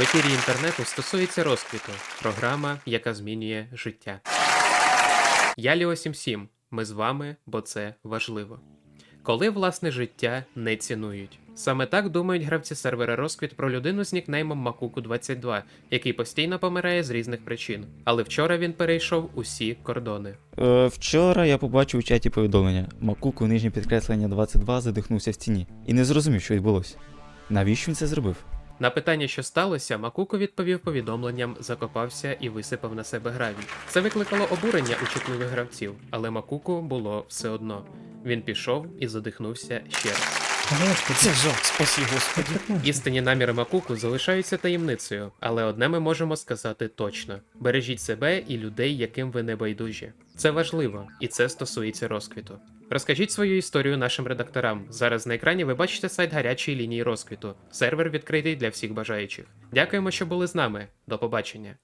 В ефірі інтернету стосується розквіту, програма, яка змінює життя. Я Ліо 77. Ми з вами, бо це важливо. Коли власне життя не цінують. Саме так думають гравці сервера Розквіт про людину з нікнеймом Макуку 22, який постійно помирає з різних причин. Але вчора він перейшов усі кордони. Е, вчора я побачив у чаті повідомлення. Макуку нижнє підкреслення 22 задихнувся в стіні і не зрозумів, що відбулося. Навіщо він це зробив? На питання, що сталося, Макуко відповів повідомленням, закопався і висипав на себе гравій. Це викликало обурення у чутливих гравців, але Макуку було все одно. Він пішов і задихнувся ще раз. Господи, це жах, спасі, господи. Істинні наміри Макуку залишаються таємницею, але одне ми можемо сказати точно: бережіть себе і людей, яким ви не байдужі. Це важливо, і це стосується розквіту. Розкажіть свою історію нашим редакторам. Зараз на екрані ви бачите сайт гарячої лінії розквіту. Сервер відкритий для всіх бажаючих. Дякуємо, що були з нами. До побачення.